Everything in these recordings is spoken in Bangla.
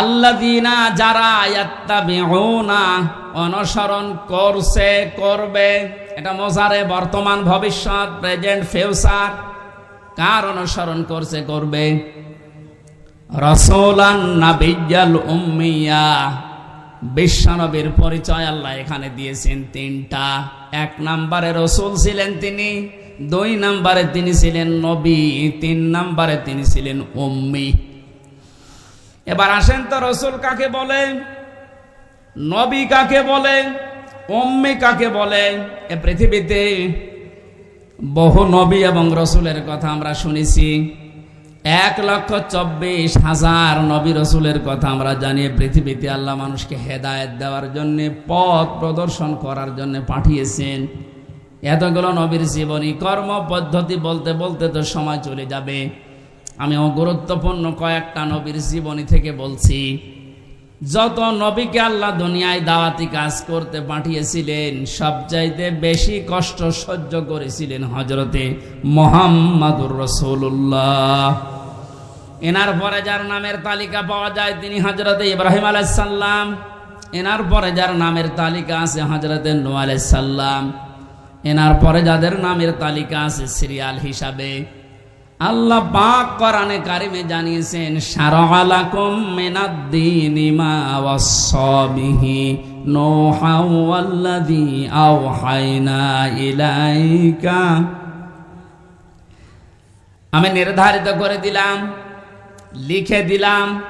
আল্লাদিনা যারা ইয়াত্তাবিউনা, অনুসরণ করছে, করবে, এটা মজারে বর্তমান ভবিষ্যৎ প্রেজেন্ট ফিউচার কার অনুসরণ করছে, করবে? রসোলান নাবিজ্জাল উম্মিয়া, বিশ্বনবীর পরিচয় আল্লাহ এখানে দিয়েছেন তিনটা। এক নম্বরে রসুল ছিলেন তিনি, দুই নম্বরে তিনি ছিলেন নবী, তিন নম্বরে তিনি ছিলেন উম্মি। এবার আসেন তো রসুল কাকে বলে? নবী কাকে বলে? উম্মি কাকে বলে? এ পৃথিবীতে বহু নবী এবং রসুলের কথা আমরা শুনেছি। এক লক্ষ চব্বিশ হাজার নবী রসুলের কথা আমরা জানি। পৃথিবীতে আল্লাহ মানুষকে হেদায়েত দেওয়ার জন্য, পথ প্রদর্শন করার জন্য পাঠিয়েছেন। এতগুলো নবীর জীবনী কর্ম পদ্ধতি বলতে বলতে তো সময় চলে যাবে। আমি গুরুত্বপূর্ণ কয়েকটা নবীর জীবনী থেকে বলছি। যত নবীকে আল্লাহ দুনিয়ায় দাওয়াতি কাজ করতে পাঠিয়েছিলেন, সবচাইতে বেশি কষ্ট সহ্য করেছিলেন হজরতে মোহাম্মদুর রসুল্লাহ এনার পরে যার নামের তালিকা পাওয়া যায় তিনি হজরতে ইব্রাহিম আলাইসাল্লাম এনার পরে যার নামের তালিকা আছে হজরতে নু আলাইসাল্লাম এনার পরে যাদের নামের তালিকা আছে, সিরিয়াল হিসাবে আল্লাহ পাক কোরআনে কারিমে জানিয়েছেন শারালাকুম মিনাদ-দীনি মা ওয়াসাবিহি নূহা ইলাইকা। আমি নির্ধারিত করে দিলাম, লিখে দিলাম,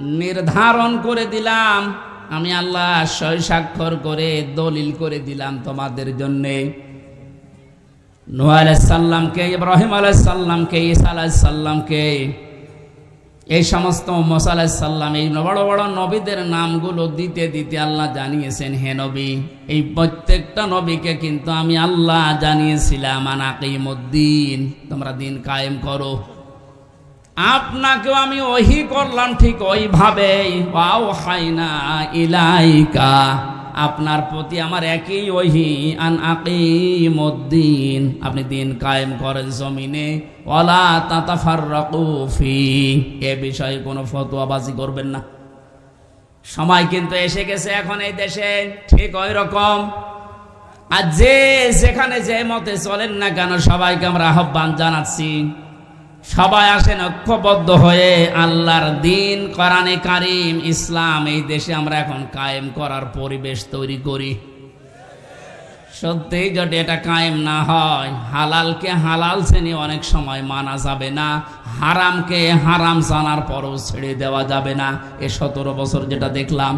নির্ধারণ করে দিলাম। আমি আল্লাহ সই স্বাক্ষর করে, দলিল করে দিলাম তোমাদের জন্যে। নুহ আলাইসাল্লামকে ইব্রাহিম আলাইসাল্লামকে ঈসা আলাইসাল্লামকে এই সমস্ত মোসা আলাইসাল্লাম এই বড় বড় নবীদের নামগুলো দিতে দিতে আল্লাহ জানিয়েছেন, হে নবী, এই প্রত্যেকটা নবীকে কিন্তু আমি আল্লাহ জানিয়েছিলাম আনাকিমুদ্দিন তোমরা দিন কায়েম করো। আপনাকেও আমি ওহি করলাম ঠিক ওইভাবে ওয়াও হাইনা ইলাইকা। আপনার প্রতি আমার একই ওহি, আন আকিমুদ্দিন। আপনি দিন কায়েম করেন জমিনে, ওয়ালা তাতাফাররাকু ফি। এ বিষয়ে কোনো ফতোয়াবাজি করবেন না। সময় কিন্তু এসে গেছে এখন এই দেশে, ঠিক ওই রকম। আর যে যেখানে যে মতে চলেন না কেন, সবাইকে আমরা আহ্বান জানাচ্ছি। সবাই আসেন ঐক্যবদ্ধ হয়ে আল্লাহর দিন, কোরআনে কারিম, ইসলাম, এই দেশে আমরা এখন কায়েম করার পরিবেশ তৈরি করি। সত্যি যদি এটা কায়েম না হয়, হালালকে হালাল শ্রেণি অনেক সময় মানা যাবে না, হারামকে হারাম জানার পরও ছেড়ে দেওয়া যাবে না। এ সতেরো বছর যেটা দেখলাম।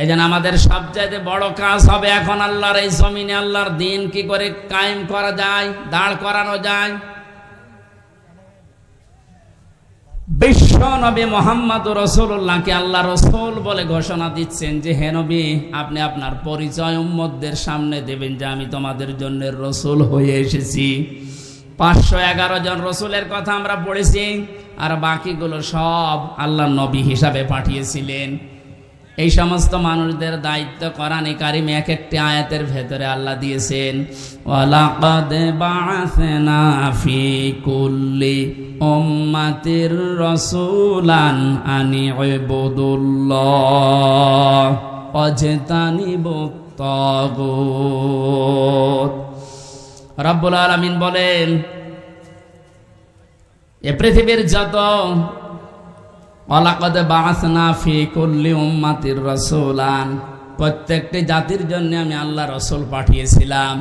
এই জন্য আমাদের সবচাইতে বড় কাজ হবে এখন আল্লাহর এই জমিনে আল্লাহর দিন কি করে কায়েম করা যায়, দাঁড় করানো যায়। বিশ্ব নবী মোহাম্মদ রসুল্লাহকে আল্লাহ রসুল বলে ঘোষণা দিচ্ছেন যে, হে নবী, আপনি আপনার পরিচয় উম্মদদের সামনে দেবেন যে, আমি তোমাদের জন্য রসুল হয়ে এসেছি। পাঁচশো এগারো জন রসুলের কথা আমরা পড়েছি, আর বাকিগুলো সব আল্লাহ নবী হিসাবে পাঠিয়েছিলেন। এই সমস্ত মানুষদের দায়িত্ব কোরআনে কারিম এক একটি আয়াতের ভেতরে আল্লাহ দিয়েছেন কুল্লি রব্বুল আলামিন বলেন, এ পৃথিবীর যত ফি কুল্লি উম্মাতির প্রত্যেকটি জাতির জন্য আমি আল্লাহ রসুল পাঠিয়েছিলাম।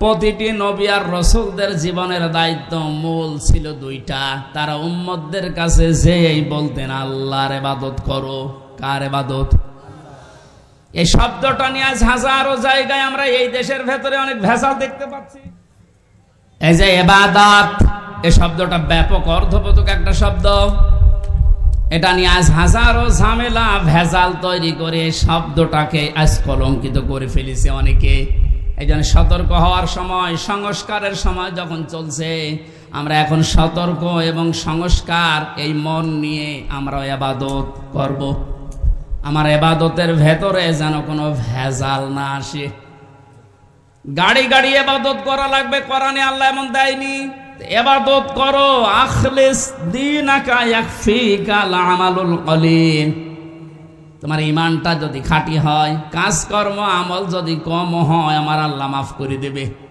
প্রতিটি নবী আর রসুলদের জীবনের দায়িত্ব মূল ছিল দুইটা। তারা উম্মতদের কাছে যেই বলতেন, আল্লাহর এবাদত করো। কার এবাদত এই শব্দটা নিয়ে আজ হাজারো জায়গায় আমরা এই দেশের ভেতরে অনেক ভেজাল দেখতে পাচ্ছি। এই যে এবাদাত, এই শব্দটা ব্যাপক অর্ধবোধক একটা শব্দ। এটা নিয়ে আজ হাজারো ঝামেলা, ভেজাল তৈরি করে শব্দটাকে আজ কলঙ্কিত করে ফেলেছে অনেকে। এই জন্য সতর্ক হওয়ার সময়, সংস্কারের সময় যখন চলছে, আমরা এখন সতর্ক এবং সংস্কার এই মন নিয়ে আমরা এবাদত করব। আমার এবাদতের ভেতরে যেন কোনো ভেজাল না আসে। গাড়ি গাড়ি এবাদত করা লাগবে, কোরআনে আল্লাহ এমন দেয়নি। এবাদত করো, আখলেস দিন আমালুল কলিল। তোমার ইমানটা যদি খাঁটি হয়, কাজকর্ম, আমল যদি কম হয়, আমার আল্লাহ মাফ করে দেবে।